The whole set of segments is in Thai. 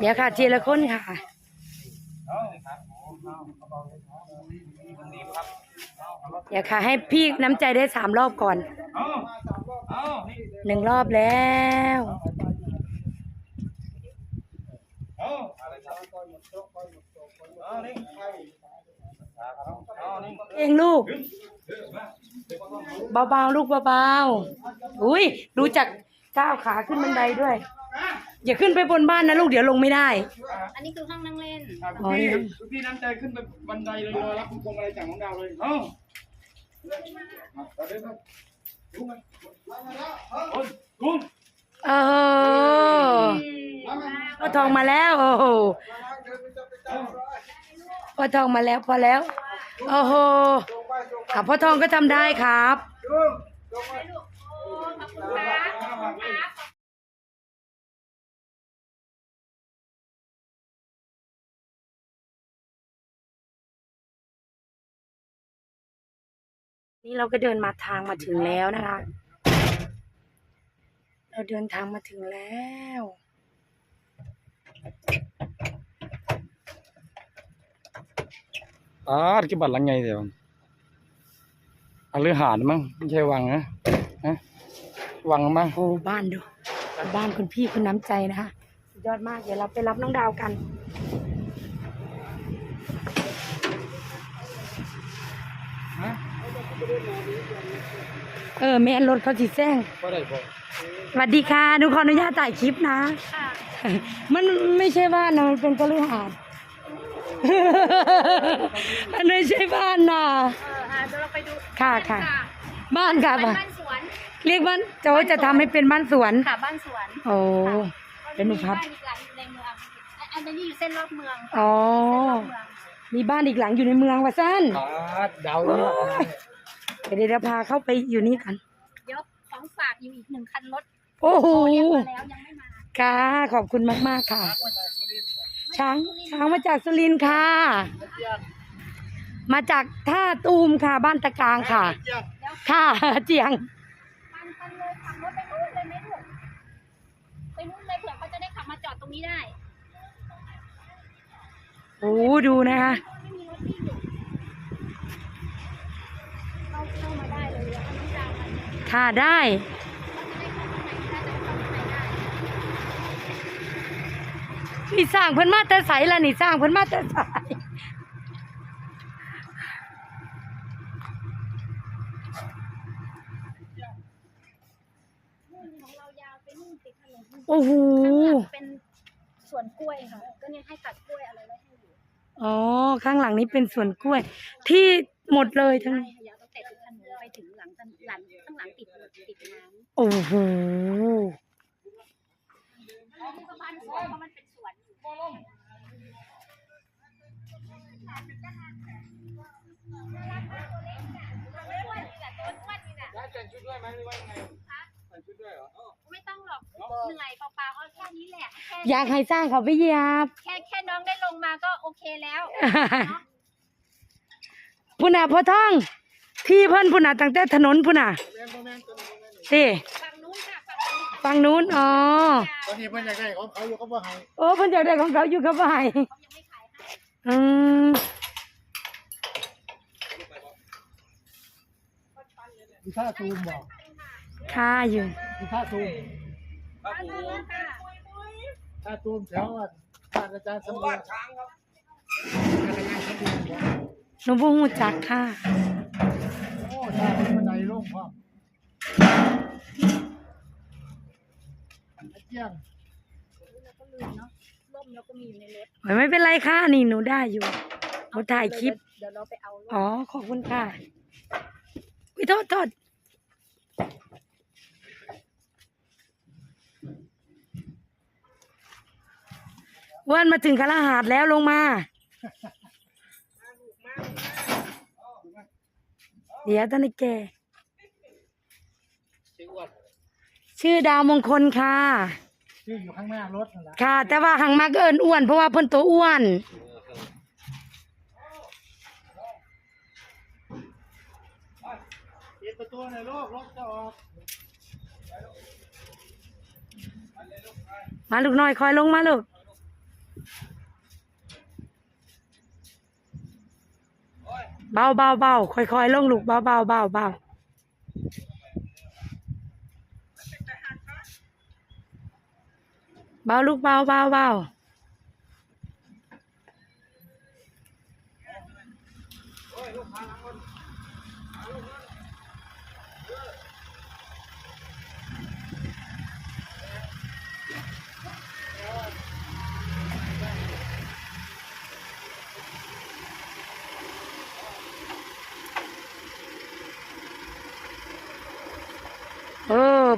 เดี๋ยวค่ะทีละคนค่ะเดี๋ยวค่ะ ให้พี่น้ำใจได้สามรอบก่อนหนึ่งรอบแล้วเอาเอานี่เอาเองลูก เบาๆ ลูกเบาๆ อุ้ยรู้จักก้าวขาขึ้นบันไดด้วย อย่าขึ้นไปบนบ้านนะลูกเดี๋ยวลงไม่ได้ อันนี้คือห้องนั่งเล่น อะอ๋อนี่พี่พี่น้ำใจขึ้นไปบันไดเลยรอรับพวงอะไรจากน้องดาวเลยเอาเอาเดินไปลุกไปคนลุกเออพ่อทองมาแล้วโอ้โหพ่อทองมาแล้วพอแล้วโอ้โหอะพ่อทองก็ทำได้ครับ นี่เราก็เดินมาทางมาถึงแล้วนะคะ เราเดินทางมาถึงแล้วอ่าที่บัตรหลังไงเดี๋ยวอาลือหานมั้งไม่ใช่วังนะฮะวังมั้งโอ้บ้านดู บ้านคุณพี่คุณน้ำใจนะคะสุดยอดมาก เดี๋ยวเราไปรับน้องดาวกัน เออแม่นรถเขาจีแซงก็ได้บอกสวัสดีค่ะหนูขออนุญาตถ่ายคลิปนะมันไม่ใช่บ้านนะมันเป็นกระลือหาดมันไม่ใช่บ้านนะ เอออะเดี๋ยวเราไปดูค่ะค่ะ บ้านค่ะบ้านบ้านสวนเรียกบ้านโจจะทำให้เป็นบ้านสวน ค่ะบ้านสวนโอ้ เดี๋ยวหนูพับบ้านอีกหลังอยู่ในเมืองอันอันนี้อยู่เส้นรอบเมืองอ๋อ เส้นรอบเมืองมีบ้านอีกหลังอยู่ในเมืองว่าสั้นอ่าดาวเนี่ย เดี๋ยวเดี๋ยวพาเข้าไปอยู่นี่กันเดี๋ยวของฝากอยู่อีกหนึ่งคันรถโอ้โหโอ้เรียกมาแล้วยังไม่มาค่ะขอบคุณมากๆค่ะ ช้างช้างมาจากสุรินทร์ค่ะ มาจากท่าตูมค่ะ บ้านตะกลางค่ะ ค่ะเจียงปันปันเลยขับรถไปนู่นเลยไหมลูกไปนู่นเลยเผื่อเขาจะได้ขับมาจอดตรงนี้ได้โอ้ดูนะคะ ไม่มีรถวิ่งอยู่เข้าเข้ามาได้เลยเดี๋ยวเอาน้ำดาวมาเนี่ยค่ะได้ นี่สร้างเพิ่นมาแต่ใสละนี่สร้างเพิ่นมาแต่ใสของเรายาวไปนู่นติดถนนโอ้โหข้างหลังเป็นสวนกล้วยค่ะ ก็เนี่ยให้ตัดกล้วยอะไรไว้ให้อยู่อ๋อข้างหลังนี้เป็นสวนกล้วย ที่หมดเลยทั้ง ใช่ค่ะยาว หลังถนนหลังข้างหลังติดติดน้ำโอ้โหนี่ก็บ้านสวนเพราะมันเป็นสวนอยู่ได้แต่งชุดด้วยไหมหรือว่ายังไงแต่งชุดด้วยเหรอไม่ต้องหรอกเหนื่อยเปล่าๆเอาแค่นี้แหละแค่อยากให้สร้างเขาไปเหยียบแค่แค่น้องได้ลงมาก็โอเคแล้วพุ่นน่ะพ่อท่อง ที่เพิ่นพุ่นน่ะตั้งแต่ถนนพุ่นน่ะนี่ฝั่งนู้นค่ะฝั่งนู้นฝั่งนู้นอ๋อตอนนี้เพิ่นอยากได้ของเขาอยู่เขาบ่ให้โอ้เพิ่นอยากได้ของเขาอยู่กับไห้เขายังไม่ขายให้อืมมีท่าซูมบอกค่าอยู่มีท่าซูมบ้านนู้นค่ะท่าซูมแถวอะท่านอาจารย์สมบูรณ์ช้างครับหนูบ่ฮู้จักค่ะ โอ้ท่าเป็นบันไดลงพร้อมไอ้เจียงแล้วก็ลืมเนาะร่มแล้วก็มีอยู่ในรถไม่เป็นไรค่ะ นี่หนูได้อยู่หนูถ่ายคลิป เดี๋ยวเราไปเอาร่มอ๋อ ขอบคุณค่ะวิโทษโทษอ้วันมาถึงคาราหาดแล้วลงมา ดี๋ยวตอนนี้แกชื่ออ้วนชื่อดาวมงคลค่ะ ชื่ออยู่ข้างหน้ารถนั่นแหละค่ะ แต่ว่าหังมากเอินอ้วน เพราะว่าเพิ่นตัวอ้วน ปิดประตูหน่อยลูกรถจะออกมาลูกน้อยคอยลงมาลูก เบาเบาเบาค่อยๆลงลูกเบาเบาเบาเบาเบาลูกเบาเบาเบา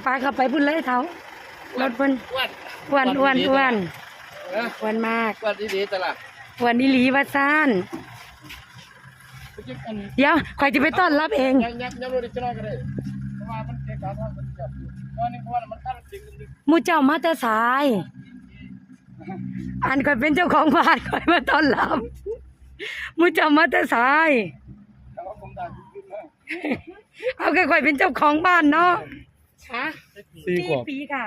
เออปลาเข้าไปพุ่นเลยเท้ารถพุ่นอ้วนอ้วนอ้วนอ้วนเอออ้วนมากอ้วนดีๆตลาดอ้วนนิลีวัดซ่านไปจิกอันเดี๋ยวคอยจะไปต้อนรับเองยับยับยับรถอีกจะนอยก็ได้เพราะว่ามันเกะกะทางมันจับอยู่ตอนนี้เพราะว่ามันตั้งจริงมูเจ้ามาแต่สายอันคอยเป็นเจ้าของบ้านคอยมาต้อนรับมูเจ้ามาแต่สายเอาแค่อยเป็นเจ้าของบ้านเนาะ ฮะสี่ขวบปีค่ะ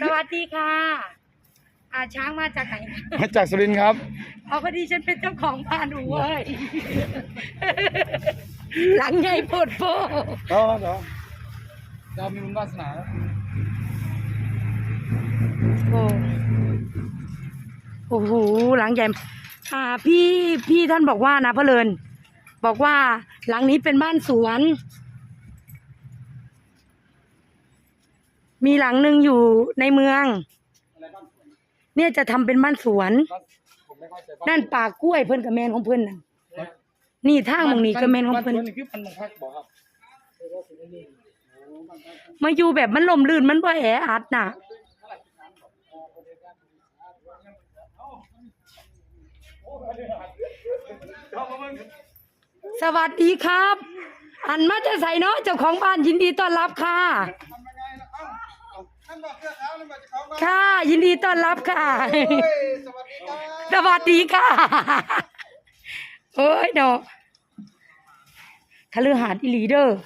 สวัสดีค่ะอาช้างมาจากไหนคะมาจากสุรินทร์ครับเอาพอดีฉันเป็นเจ้าของบ้านดูเว้ยหลังใหญ่โพดโพเดี๋ยวเดี๋ยวเรามีบุญวาสนาโอ้โอ้โหหลังใหญ่อ่าพี่พี่ท่านบอกว่านะพระเลินบอกว่าหลังนี้เป็นบ้านสวน มีหลังหนึ่งอยู่ในเมือง เนี่ยจะทำเป็นบ้านสวน ผมไม่เข้าใจนั่นป่ากล้วยเพิ่นกับแมนของเพิ่นน่ะนี่ทางหมองนี้ก็แมนของบ้านเพิ่นสวนนี่คือพันธุ์พักบอกครับมาอยู่แบบมันลมลื่นมันบ่แออัดน่ะ สวัสดีครับ อันมาจะใส่เนาะเจ้าของบ้านยินดีต้อนรับค่ะ ค่ะ ยินดีต้อนรับค่ะ สวัสดีค่ะ โอ้ยเนาะคฤหาสน์อีหลีเดอร์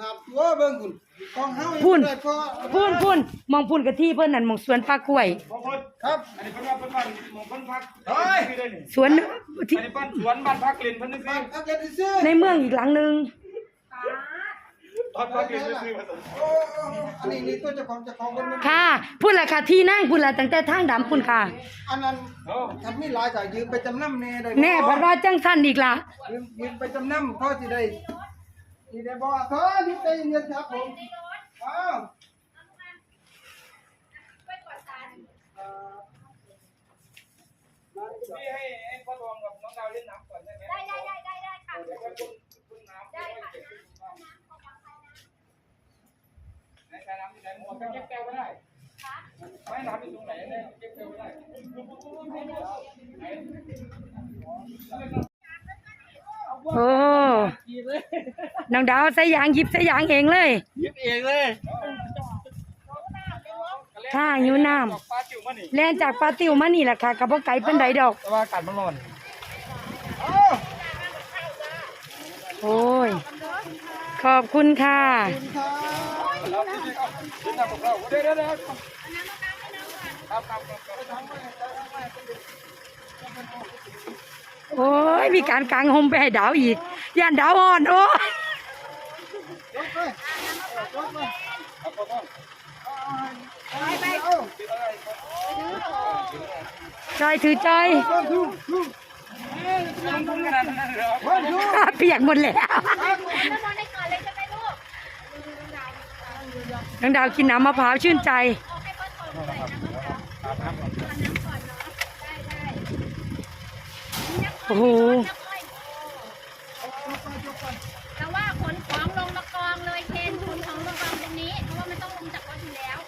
ครับว่าเบิ่งคุณกองเฮาพุ่นได้ก็พูนพูนมองพูนกับที่เพิ่นนั่นมองสวนปลากล้วยครับอันนี้เพิ่นว่าเพิ่นบ้านหมู่เพิ่นพักเฮ้ยได้นี่สวนอัที่นนี้บ้านสวนบ้านพักลินเพิ่นนึกสิครับเดี๋ยวซื้อในเมืองอีกหลังหนึง ตอนพักลินนึกสิว่าสนโอ้โอ้อันนี้นี่ตัวเจ้าของเจ้าของเพิ่นมันค่ะพูดละค่ะที่นั่งพูดละตั้งแต่ทางดำพูนค่ะ อันนั้นโอ้ถ้ามีหลายก็ยืมไปจำนำแน่ได้บ่แน่เพราะว่าจังสั้นอีกละยืมยืมไปจำนำเขาสิได้สิได้บ่ขอยืมใจเย็นๆครับผมอ้าวพี่ให้ให้พ่อทองกับน้องดาวเล่นน้ำก่อนได้ไหม ได้ได้ได้ได้ได้ค่ะ เดี๋ยวก็คุณคุณน้ำได้ค่ะไหน ใช้น้ำที่ไหนหมดก็เก็บแก้วก็ได้ไม่น้ำอยู่ตรงไหนเนี่ยเก็บแก้วก็ได้โอ้น้องดาวใส่ยางหยิบใส่ยางเองเลย ยิบเองเลยค่ะหิวน้ปลาจิ๋วมานี่ำแล่นจากปลาติวมานี่แหละค่ะกับพ่อไก่เป็นไดดอกแต่ว่าอากาศมันร้อนโอ้ย ขอบคุณค่ะ แล้วที่นี่เราเดี๋ยวเดี๋ยวครับครับครับโอ้ยมีการกางหมไปให้ดาวอีกย่านดาวอ่อนโอ้ยครับพ่อทองจอยถือจอยลงทุนขนาดนั้นเลยเหรอเปียกหมดแล้ว แล้วนอนได้ก่อนเลยใช่ไหมลูก น้องดาวกินน้ำมะพร้าวชื่นใจเอาให้พ่อถอดเลยนะน้ำก่อนเนาะได้ได้โอ้โห แต่ว่าขนของลงมากองเลยเคนขนของลงกองตรงนี้ เพราะว่ามันต้องลงจากรถอยู่แล้ว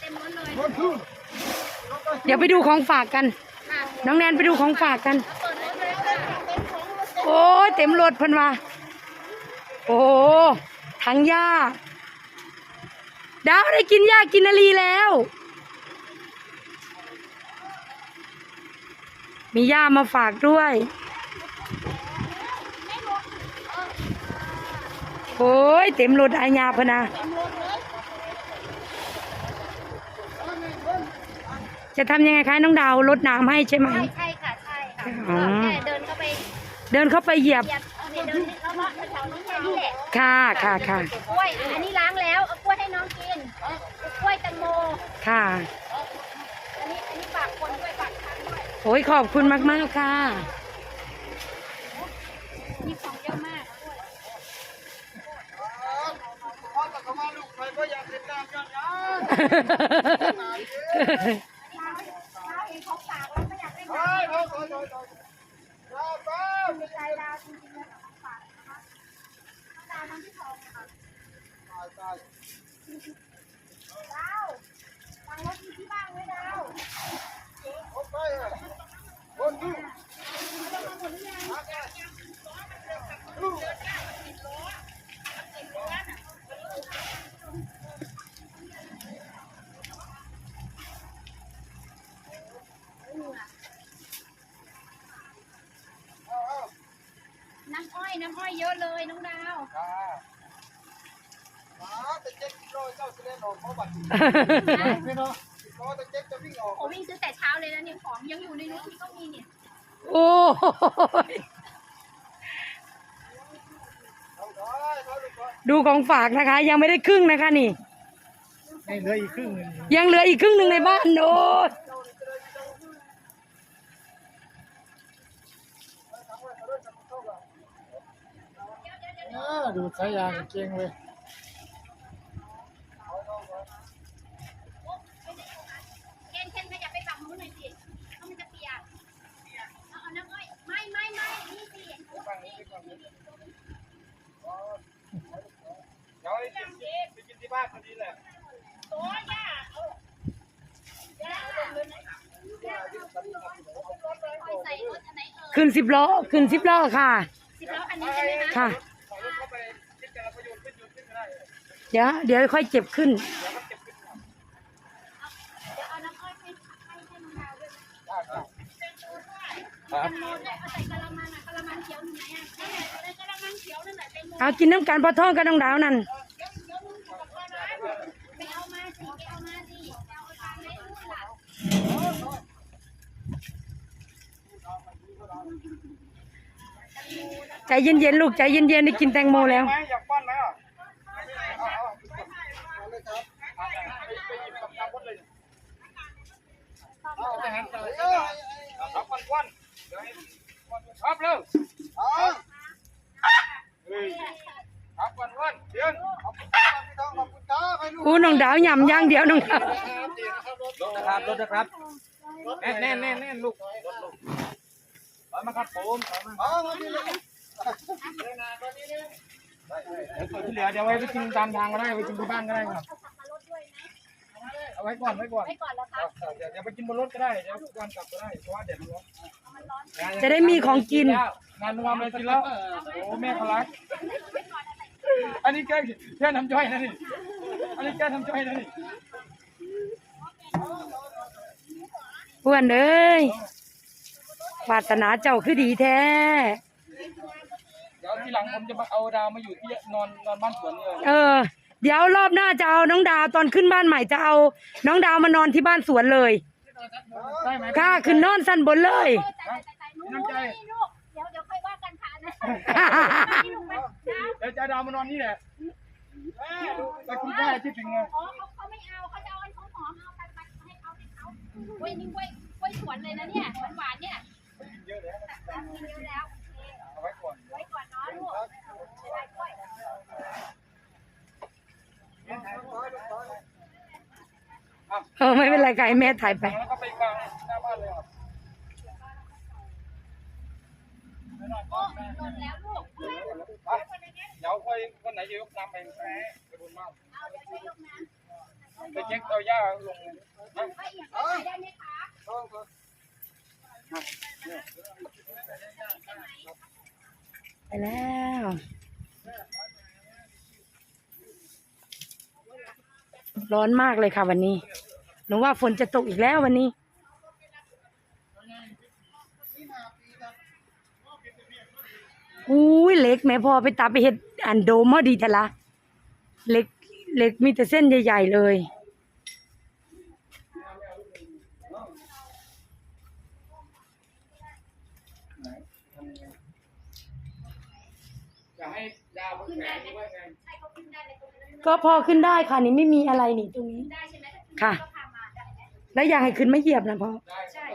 เต็มรถเลยเดี๋ยวไปดูของฝากกันค่ะน้องแนนไปดูของฝากกันเปิดรถเลยค่ะเต็มของรถโอ้ยเต็มรถเพันว่า โอ้โหทั้งหญ้า ดาวได้กินหญ้ากินนาลีแล้ว มีหญ้ามาฝากด้วย โอ้ยเต็มรถอาญาพะนะจะทำยังไงคะน้องดาวลดน้ำให้ใช่ไหม ใช่ใช่ค่ะใช่ค่ะอ๋อ ก็แค่เดินเข้าไปเดินเข้าไปเหยียบ เหยียบเอาเนี่ยเดินแล้วเลาะแถวๆน้องแค่นี้แหละค่ะค่ะค่ะ กล้วยอันนี้ ค่ะอันนี้อันนี้ฝากคนด้วยฝากทานด้วยโอ้ยขอบคุณมาก ๆ ค่ะ มีของเยอะมากพ่อตะกมาลูกใครก็อยากเห็นน้ำกันนะเราเองเขาฝากเราไม่อยากได้เฮ้ยเฮ้ยเฮ้ยเฮ้ยเฮ้ยดาวดาวมีใจดาวจริงๆแล้วเขาฝากนะคะดาวทั้งที่สองค่ะตายตายดาว นไว้ดาวโอ้ไปเลยคนดูน้ำอ้อยน้ำอ้อยเยอะเลยน้องดาว แต่เจ็ดกิโลเจ้าเสด็จออกเพราะบัตรพี่น้องรอแต่เจ็ดจะวิ่งออกโอ้วิ่งซื้อแต่เช้าเลยนะเนี่ยของยังอยู่ในนู้นที่ก็มีเนี่ยโอ้ยเอาได้เอาลูกไปดูของฝากนะคะ ยังไม่ได้ครึ่งนะคะนี่นี่เหลืออีกครึ่งนึงยังเหลืออีกครึ่งหนึ่งในบ้านโน้ตดูสายยางเก่งเลย เคนเคนขยับไปฝั่งนู้นหน่อยสิเพราะมันจะเปียกเอาเอาน้ำอ้อยไม่ไม่ไม่นี่สิ เดี๋ยวไปกินที่บ้านพอดีแหละ อ้อยใส่รถอันไหนเอ่ย ขึ้น สิบล้อขึ้นสิบล้อค่ะ สิบล้ออันนี้ใช่ไหมคะค่ะขอรถเข้าไปคิดแต่ละประโยชน์ขึ้นอยู่ขึ้นก็ได้เดี๋ยวเดี๋ยวค่อยเจ็บขึ้น เดี๋ยวเอาน้ำอ้อยให้ให้ให้น้องดาวด้วยแตงโมด้วยเอาใส่กะละมังอะกะละมังเขียวอยู่ไหนอะนั่นแหละในกะละมังเขียวนั่นแหละแตงโม เอากินน้ำกันพอท้องกับน้องดาวนั่น ไปเอามาสิไปเอามาสิไปเอาตามในรูปล่ะ ใจเย็นๆลูกใจเย็นๆได้กินแตงโมแล้ว อยากป้อนไหมอะครับเร็วครับวันวันเดือนขอบคุณครับพี่ทองขอบคุณครับไปลูก อู้น้องดาวหย่ำย่างเดียวน้องดาว รถนะครับรถนะครับแน่นแน่นแน่นลูก อยมาครับผมถอยมาอ๋อมาดีเลยที่เหลือเดี๋ยวไว้ไปกินตามทางก็ได้ไปกินที่บ้านก็ได้ครับ เอาไว้ก่อนไว้ก่อนไปก่อนแล้วครับเดี๋ยวเดี๋ยวไปกินบนรถก็ได้เดี๋ยวทุกวันกลับก็ได้เพราะว่าเดี๋ยวมันร้อนจะได้มีของกิน งานรวมเลยกินแล้วโอ้แม่เขารัก อันนี้แค่แค่น้ำจ้อยนะนี่ อันนี้แค่น้ำจ้อยนะนี่อ้วนเอ้ย วาสนาเจ้าคือดีแท้ เดี๋ยวทีหลังผมจะมาเอาดาวมาอยู่ที่นอนนอนบ้านสวนนี่เลยเออ เดี๋ยวรอบหน้าจะเอาน้องดาวตอนขึ้นบ้านใหม่จะเอา น้องดาวมานอนที่บ้านสวนเลยได้ไหมค่ะขึ้นนอนสั้นบนเลยใจใจใจนู้นนี่ลูกเดี๋ยวเดี๋ยวค่อยว่ากันค่ะนะนี่ลูกไหมนะเดี๋ยวจะเอาดาวมานอนนี่แหละแต่คุณแม่คิดถึงไงอ๋อเขาเขาไม่เอาเขาจะเอาอันของหอมเอาไปไปให้เขาให้เขาเว้ยนี่เว้ยเว้ยสวนเลยนะเนี่ยหวานหวานเนี่ย เยอะแล้วกินเยอะแล้วเอาไว้ก่อนไว้ก่อนเนาะลูกไม่ได้กล้วยเออไม่เป็นไรไก่แม่ถ่ายไปแล้วก็ไปกลางหน้าบ้านเลยครับโอ้หล่นแล้วลูกเดี๋ยวค่อยคนไหนจะยกน้ำไปแพ้ไปบนบ้านเอาเดี๋ยวช่วยยกน้ำไปเช็คเอาหญ้าลงนะไปอีกไปได้ไหมคะ ไปแล้วร้อนมากเลยค่ะวันนี้ หนูว่าฝนจะตกอีกแล้ววันนี้ อุ้ยเล็กแม่พอไปตาไปเห็ดอันโดมมาดีทะละ เล็กเล็กมีแต่เส้นใหญ่ ๆ เลย ขึ้นได้ไหมใช่เขาขึ้นได้ในตรงนั้นก็พอขึ้นได้ค่ะนี่ไม่มีอะไรนี่ตรงนี้ได้ใช่ไหมถ้าขึ้นค่ะก็พามาได้ไหมแล้วอยากให้ขึ้นไม่เหยียบนะพ่อใช่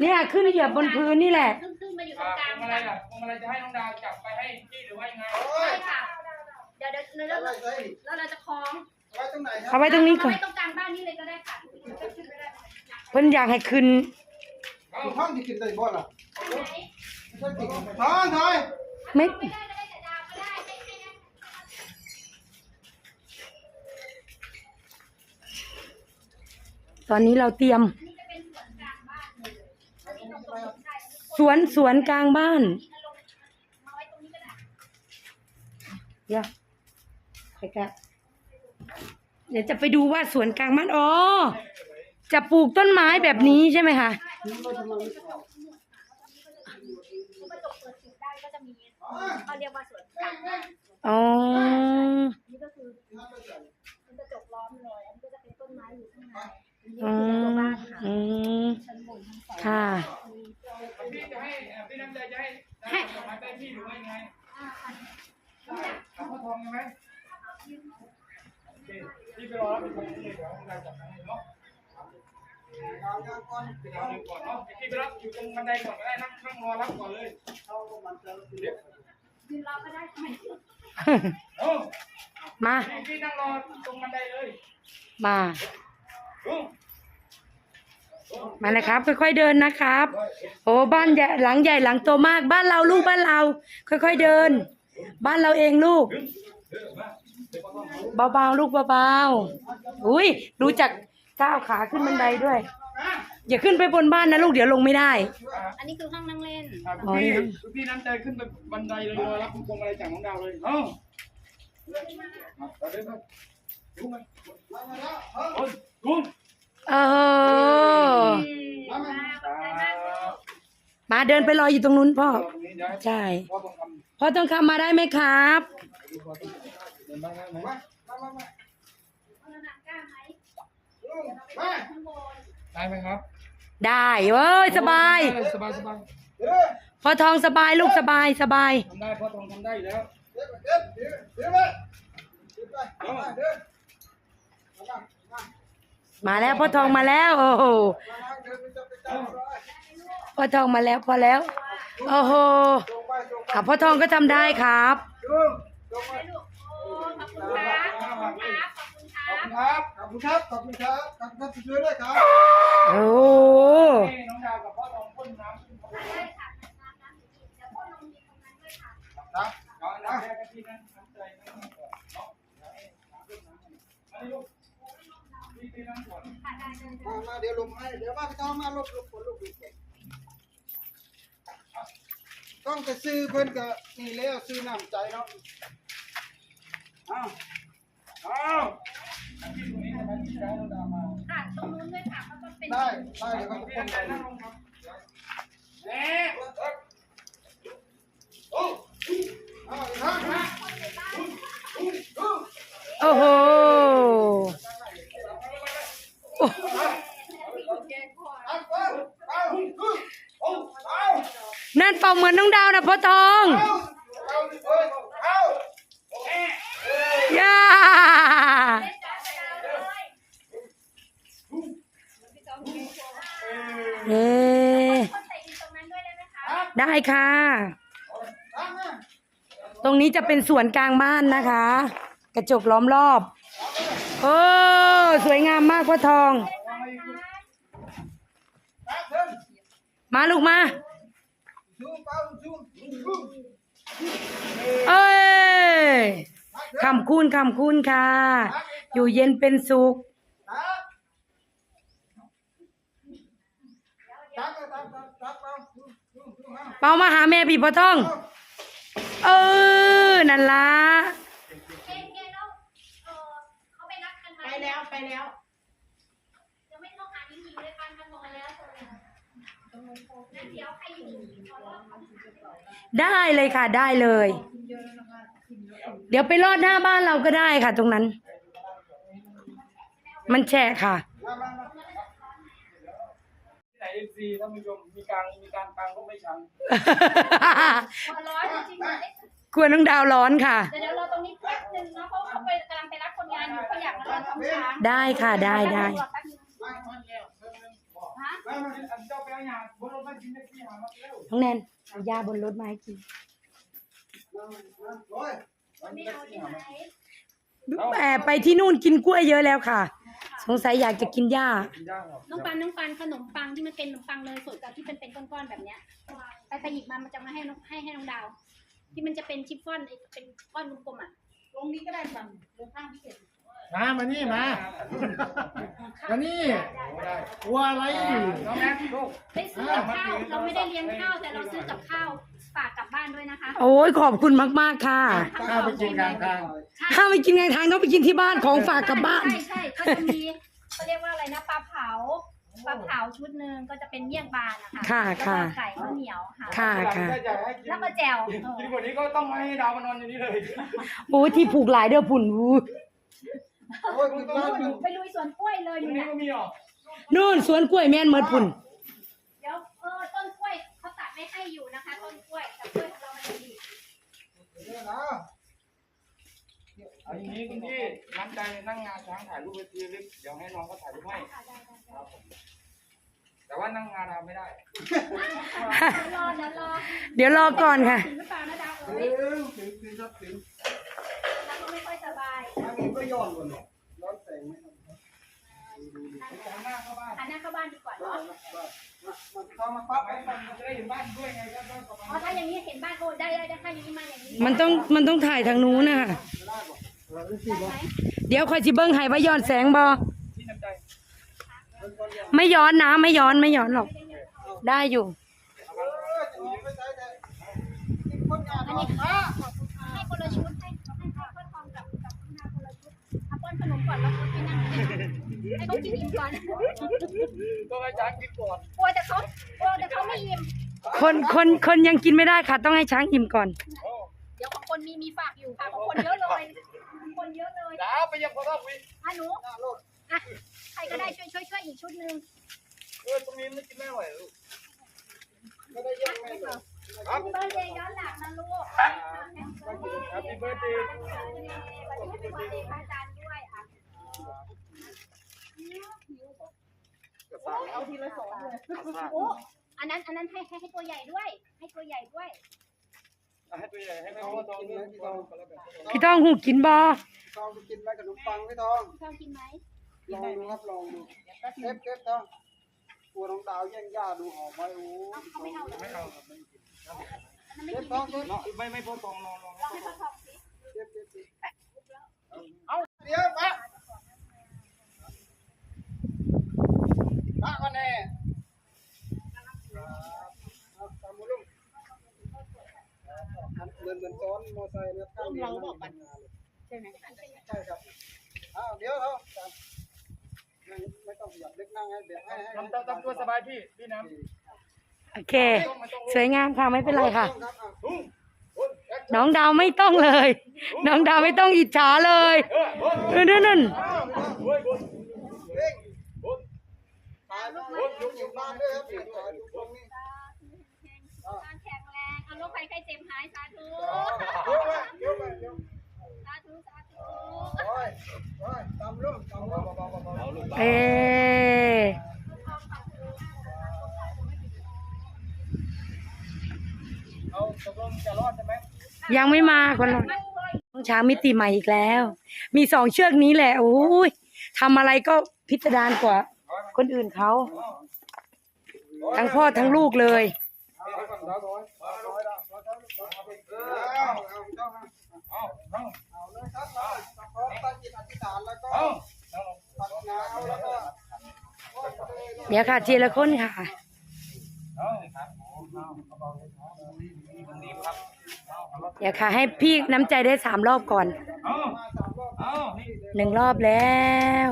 เนี่ยขึ้นเหยียบบนพื้นนี่แหละ ขึ้นขึ้นมาอยู่คตรรังบกลางพวงมาลัยล่ะพวงมาลัยจะให้น้องดาวจับไปให้พี่หรือว่ายังไงโอ้ใช่ยค่ะ เดี๋ยวเดี๋ยวเดี๋ยวไว้เราไว้แล้วเราจะคล้องไว้ตรงไหนครัเอาไว้ตรงนี้ก่อนเาไว้ตรงกลางบ้านนี่เลยก็ได้ค่ะขึ้นไปได้ไหมเพิ่นอยากให้ขึ้น ห้องที่กินได้บ่ล่ะไหนไม่ใช่กินท้องถอยไม่ไม่ได้ก็ได้แต่ดาวก็ได้ไม่ให้นะตอนนี้เราเตรียมอันนี้จะเป็นส่วนกลางบ้านเลยอันนี้ตรงตรงใช่สวนสวนกลางบ้านที่ลงมาไว้ตรงนี้ก็ได้เดี๋ยวใครกะเดี๋ยวจะไปดูว่าสวนกลางบ้านอ๋อจะปลูกต้นไม้แบบนี้ใช่ไหมคะ กระจกเปิดปิดได้ก็จะมีเขาเรียกว่าสวนกลางบ้านอ๋อ นี่ก็คือเป็นกระจกล้อมเลยอันนี้ก็จะเป็นต้นไม้อยู่ข้างในอืมอืมชั้นบนชั้นสองค่ะพี่จะให้พี่น้ำใจจะให้ให้จับไปให้พี่หรือว่ายังไงอ่าค่ะเอาพ่อทองยังไหมโอเคพี่ไปรอรับอีกคนนึงเลยเดี๋ยวน้องดาวจับไปให้เนาะ ดาวยางก่อนพี่ดาวเดินก่อนเนาะพี่ไปรับอยู่ตรงบันไดก่อนก็ได้นั่งนั่งรอรับก่อนเลยเข้ามันจะเดี๋ยวยืนรอก็ได้ไมโอ้มา พี่นั่งรอตรงบันไดเลยมามานะครับ ค่อยๆเดินนะครับ โอ้บ้านใหญ่หลังใหญ่หลังโตมาก บ้านเราลูกบ้านเรา ค่อยๆเดิน บ้านเราเองลูก เบาๆลูกเบาๆอุ้ยรู้จัก ก้าวขาขึ้นบันไดด้วย อย่าขึ้นไปบนบ้านนะลูกเดี๋ยวลงไม่ได้ อันนี้คือห้องนั่งเล่น ครับอ๋อพี่นี่พี่น้ำใจขึ้นไปบันไดเลยรอรับพวงมาลัยจากน้องดาวเลยเอ้าเอาเดินไปดูมันมาแล้วเออโอ้ยลุงเออ มามามาเดินไปรออยู่ตรงนู้นพ่อ ตรงนี้ย้ายใช่พ่อต้องทำพ่อต้องคำมาได้ไหมครับดูพ่อต้องเดินบ้างได้ไหมมามามามาเอา ไปมาข้างบนได้ไหมครับได้เว้ยสบาย สบายสบายเด้อพ่อทองสบายลูกสบายสบายทำได้พ่อต้องทำได้อยู่แล้วเด้อเด้อเด้อเด้อไปเด้อไปมาเด้อมามามาแล้วพ่อทองมาแล้ว โอ้โหมาเด้อไปจับไปจับเลยพ่อทองมาแล้วพอแล้ว โอ้โหลงไปลงไปอะพ่อทองก็ทำได้ครับ ลุงลงไปลูกโอ้ขอบคุณครับขอบคุณครับขอบคุณคขรัอบบคุณครับ ขอบคุณครับ ขอบคุณครับ ขอบคุณครับช่วยด้วยครับโอ้ให้น้องดาวกับพ่อทองพ่นน้ำขึ้นมาได้ค่ะน้ำน้ำเดี๋ยวพ่อลงมีตรงนั้นด้วยค่ะครับเอาอันนั้นแรกให้พี่นะน้ำใจนั่งก่อนเนาะเดี๋ยวให้น้ำขึ้นน้ำให้มาดิลูกพี่พี่นั่งก่อนค่ะได้ได้มามาเดี๋ยวลงให้ เดี๋ยวมาพี่ทองมาลูกลูกลูกลูกต้องจะซื้อเพิ่นก็นี่แล้วซื้อน้ำใจเนาะอ้าวอ้าว ที่ตรงนี้ทำไมพี่ได้น้องดาวมาค่ะตรงนู้นด้วยค่ะเพราะมันเป็นได้ได้เดี๋ยวเขาพี่จะน้ำใจพ่นนั่งลงครับแหมโอ้อ้าวฮะฮะโอ้โหโอ้นั่นเป่าเหมือนน้องดาวนะพ่อทอง เอาเอาเอา ย่าเอ๊ะ คนใส่ดินตรงนั้นด้วยได้ไหมคะ ได้ค่ะ เอามา ตรง นี้จะเป็นสวนกลางบ้านนะคะ กระจกล้อมรอบ โอ้สวยงามมากพ่อทอง มาลูกมาเอ้ยคำคูณคำคูณค่ะ อยู่เย็นเป็นสุขตักเป่ามาหาแม่พี่พ่อทอง เออ นั่นละเกณฑ์เกณฑ์แล้วเออเขาไปนัดกันมาไปแล้วไปแล้วยังไม่ต้องหาที่หญิงเลยกันกันหมดแล้วงั้นเดี๋ยวใครอยู่ขอรอบเขาหาก่อนได้เลยค่ะ ได้เลย เดี๋ยวไปรอดหน้าบ้านเราก็ได้ค่ะ ตรงนั้น มันแฉะค่ะมามามาที่ ไหนเอฟซีท่านผู้ชมมีการมีการตังก็ไม่ชังหัวร้อนจริงๆเลยกลัวน้องดาวร้อนค่ะ เดี๋ยวเราตรงนี้แป๊บหนึ่งเนาะเพราะเขาไปกำลังไปรับคนงานอยู่เขาอยากมารอทำช้างได้ค่ะได้ได้แป๊บนึงฮะแล้วมันอันเจ้าไปเอาหยาบนรถมากินได้ที่หามาเร็วน้องแนนเอายาบนรถมาให้กินไม่เอาที่ไหน แอบไปที่นู่นกินกล้วยเยอะแล้วค่ะ สงสัยอยากจะกินหญ้า กินย่างหรอน้องปันน้องปันขนมปังที่มันเป็นขนมปังเลยสดกับที่เป็นเป็นก้อนๆแบบเนี้ยไปไปหยิบมามันจะมาให้น้องให้ให้น้องดาว ที่มันจะเป็นชิฟฟ่อนไอ้เป็นก้อนกลมๆอะลงนี้ก็ได้สั่งลงข้างพี่เห็นมามานี่มามานี่กลัวอะไรน้องแม็กซ์ลูก ได้ซื้อกับข้าวเราไม่ได้เลี้ยงข้าวแต่เราซื้อกับข้าว ฝากกลับบ้านด้วยนะคะ โอ้ยขอบคุณมากๆค่ะ ข้าวไปกินกลางทางถ้าไม่กินกลางทางต้องไปกินที่บ้านของฝากกลับบ้าน ใช่ใช่ก็จะมีเขาเรียกว่าอะไรนะปลาเผาปลาเผาชุดหนึ่งก็จะเป็นเมี่ยงปลานะคะค่ะแล้วก็ค่ะไก่ข้าวเหนียวค่ะค่ะค่ะ ถ้าอยากให้กินแล้วก็แจ่วเออกินกว่านี้ก็ต้องให้ดาวมานอนอยู่นี่เลยโอ้ยที่ผูกหลายเด้อพุ่นอู้โอ้ยกินบ้านอยู่ไปลุยสวนกล้วยเลยตรงนี่นี้นะก็มีหรอนู่นสวนกล้วยแม่นเมิดพุ่น เดี๋ยวเออต้นกล้วยเขาตัดไม่ให้อยู่ นะคะต้นกล้วยแต่กล้วยของเรามันจะดีเอาอย่างนี้คุณพี่น้ำใจนั่งงานช้างถ่ายรูปไปทีลิฟเดี๋ยวให้น้องเขาถ่ายรูปให้ค่ะได้ได้ได้ครับผมแต่ว่านั่งงานเราไม่ได้รอเดี๋ยวรอเดี๋ยวรอก่อนค่ะ ถึงหรือเปล่านะดาวเอ๋ยถึงถึงครับถึงเราก็ไม่ค่อยสบาย ทางนี้ก็ย้อนก่อนเนี่ยร้อนแสงไหมช้างหน้าเข้าบ้าน หันหน้าเข้าบ้านดีกว่าเนาะมันเข้ามาปั๊บปั๊บปั๊บมันจะได้เห็นบ้านด้วยไงก็ต้องประมาณอ๋อถ้าอย่างนี้เห็นบ้านก็ได้ได้ได้ถ้าอย่างนี้มาอย่างนี้มันต้องมันต้องถ่ายทางนู้นนะคะได้ไหมเดี๋ยวคอยจิเบิ้งให้ว่าย้อนแสงบอที่น้ำใจไม่ย้อนนะไม่ย้อนไม่ย้อนหรอก ได้อยู่ อันนี้ให้คน กินอิ่มก่อนต้องให้ช้างกินก่อนกลัวแต่เขากลัวแต่เขาไม่อิ่มคนคนคนยังกินไม่ได้ค่ะ ต้องให้ช้างอิ่มก่อน เดี๋ยวของคนมีมีฝากอยู่ค่ะของคนเยอะเลยคนเยอะเลยดาวไปยังพอต้องวิอะหนูอะใครก็ได้ช่วยช่วยช่วยอีกชุดหนึ่งเออตรงนี้ไม่กินไม่ไหวลูกไม่ได้ยังไงหรอเบิร์ดเดย์ย้อนหลังนะลูกแฮปปี้เบิร์ดเดย์วันนี้เป็นวันเด็กพระอาจารย์ด้วยอะ เอาทีละสองเลยโอ้อันนั้น อันนั้นให้ให้ให้ตัวใหญ่ด้วย ให้ตัวใหญ่ด้วย ให้ตัวใหญ่ให้แม่พ่อตองด้วยพี่ตองก็แล้วกันพี่ต้องหูกินบอทองกินไหมขนมปังพี่ทองชอบกินไหมลองดูครับลองดูเก็บเก็บทองกลัวน้องดาวแย่งย่าดูหอมไว้โอ้เขาไม่เอาเลยไม่เอาครับไม่กินอันนั้นไม่เก็บกินทองเก็บเนาะไม่ไม่พ่อตองลองลองลองให้เขาทองสิเก็บเก็บเอาเดี๋ยวมา มากันแน่ตามมือลุงเหมือนเหมือนซ้อนมอไซค์นะข้างเดียวเราบอกกันใช่ไหมใช่ครับอ้าวเดี๋ยวเขาไม่ต้องหยับเล็กนั่งให้เดี๋ยวให้ให้ทำทำตัวสบายพี่พี่น้โอเค สวยงามค่ะไม่เป็นไรค่ะครับอะำตุ้งน้องดาวไม่ต้องเลย น้องดาวไม่ต้องอิจฉาเลยเออนั่นนั่น เฮ้ยบน เร่งตายแล้วลุกอยู่บ้านด้วยครับตายทุกคนนี่การแข็งแรงเอาลูกใครใครเจ็บหายสาธุเดี๋ยวไปเดี๋ยวไปเดี๋ยวสาธุสาธุโอ้ยโอ้ยตามลุงตามลุงเออเอาตกลงจะรอดใช่ไหมยังไม่มาคนละน้องช้างมิติใหม่อีกแล้ว มีสองเชือกนี้แหละ โอ้ยทำอะไรก็พิสดารกว่า คนอื่นเขาทั้งพ่อทั้งลูกเลยเอาก่อนเอาก่อนเอาร้อยละร้อยละเอาเอาเจ้าฮะเอาเอาเอาเลยครับเอาพร้อมตั้งจิตอธิษฐานแล้วก็เอาตัดงาเอาแล้วก็เดี๋ยวค่ะทีละคนค่ะเอาครับเอาเอาเบาเลยครับมันรีบครับเอาเอาเดี๋ยวค่ะ ให้พี่น้ำใจได้สามรอบก่อนเอาเอานี่หนึ่งรอบแล้ว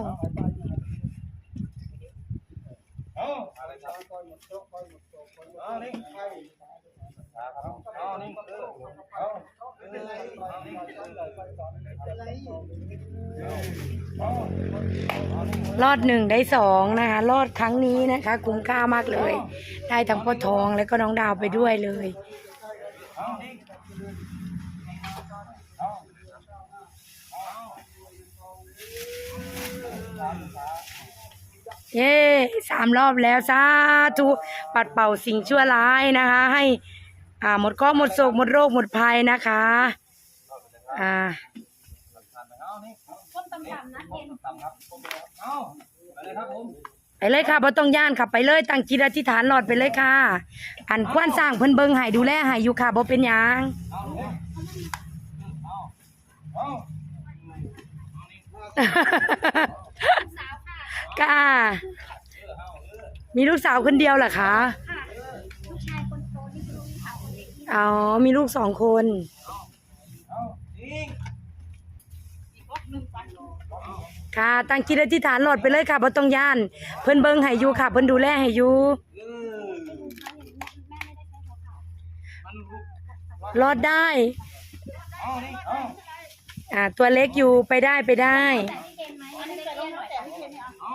อาอะไรครับคอยหมดโต๊ะคอยหมดโต๊ะคอยหมดเอนี่ให้เอานี่เอาเป็นไรเป็นไรรอดหนึ่งได้สองนะคะ รอดครั้งนี้นะคะ คุ้มค่ามากเลย ได้ทั้งพ่อทองแล้วก็น้องดาวไปด้วยเลย เย้สามรอบแล้วสาธุปัดเป่าสิ่งชั่วร้ายนะคะ ให้อ่าหมดข้อหมดโศกหมดโรคหมดภัยนะคะ อ่าก้มต่ำๆนะเอ็นเอาไปเลยครับผมไปเลยค่ะบ่ต้องย่านค่ะไปเลยตั้งจิตอธิษฐานหลอดไปเลยค่ะ อันควนสร้างเพิ่นเบิงให้ดูแลให้อยู่ค่ะบ่เป็นหยังเอา ค่ะมีลูกสาวคนเดียวเหรอคะ ลูกชายคนโตนี่คือลูกสาวคนเล็กอ๋อ มีลูกสองคน ค่ะตั้งจิตอธิษฐานหลอดไปเลยค่ะบ่ต้องย่าน เพิ่นเบิ่งให้อยู่ค่ะ เพิ่นดูแลให้อยู่เออแม่ไม่ได้ใช้เขาเขามันลูกรอดได้อ่าอ่า ตัวเล็กอยู่ไปได้ไปได้ แต่พี่เคนไหมอันนี้แต่ต้องแต่พี่เคนเนี่ย เอา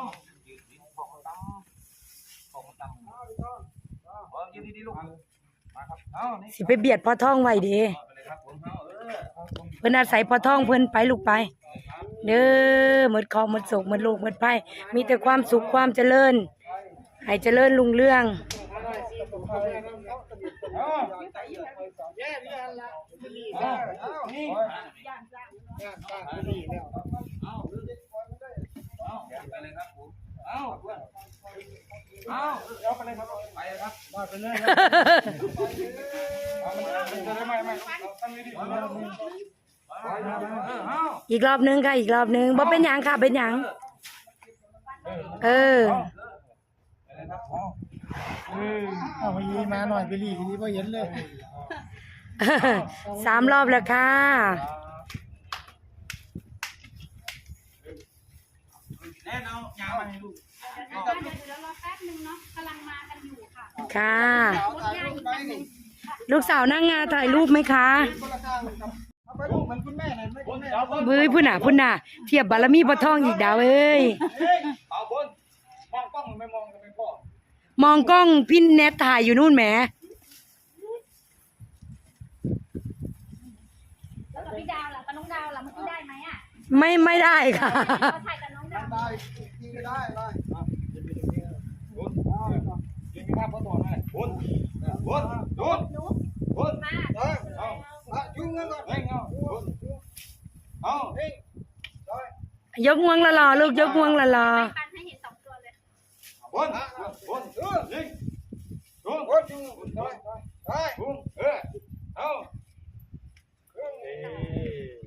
ของตำของตำเอายืนดีๆลูกมาครับเอานี่ สิไปเบียดพ่อท่องไว้เด้ไปเลยครับผมเอาเออเพิ่นอาศัยพ่อท่องเพิ่นไปลูกไป เด้อหมดเคอหมดโศกหมดโลกหมดภัยมีแต่ความสุขความเจริญให้เจริญรุ่งเรืองเอาแย่นี่อันละ เอาเอาเอาเอาไปเลยครับไปเลยครับไปเลยครับมาไปเลยครับไม่ไม่ตั้งนี้ดิอีกรอบนึงค่ะอีกรอบนึงบ่เป็นหยังค่ะเป็นหยังเออไปเอาไปยีมาหน่อยไปรีทีนี้พอเห็นเลยสามรอบแล้วค่ะ แน่นเอายามาให้ลูกเดี๋ยวเดี๋ยวรอแป๊บนึงเนาะกำลังมากันอยู่ค่ะค่ะรถง่ายอีกคันหนึ่งลูกสาวนั่งงานถ่ายรูปไหมคะเอาไปลูกเหมันคุณแม่หน่อยไหมคุณแม่เอาบนเบ้ยพุ่นน่ะพุ่นน่ะเทียบบารมีพ่อท่องอีกดาวเอ้ยเอาบนมองกล้องไม่มองทำไมพ่อมองกล้องพี่แนทถ่ายอยู่นู่นแหม แล้วกับพี่ดาวล่ะกับน้องดาวล่ะเมื่อกี้ได้ไหมอะไม่ไม่ได้ค่ะ เราถ่าย ด้านใยิงกได้ไปบุยิงข้าวต่อหน่อยบุญบุญบุญบุญเออเอาอะยุ่งเงี้ยก่อนเฮ้ยเอาบุญเอาเฮ้ยยกงวงละลอลูกยกงวงละลอปันให้เห็นสองตัวเลยบุญบุญยิงบุญบุญยิงบุญไปไปบุญเออเอาเฮ้ย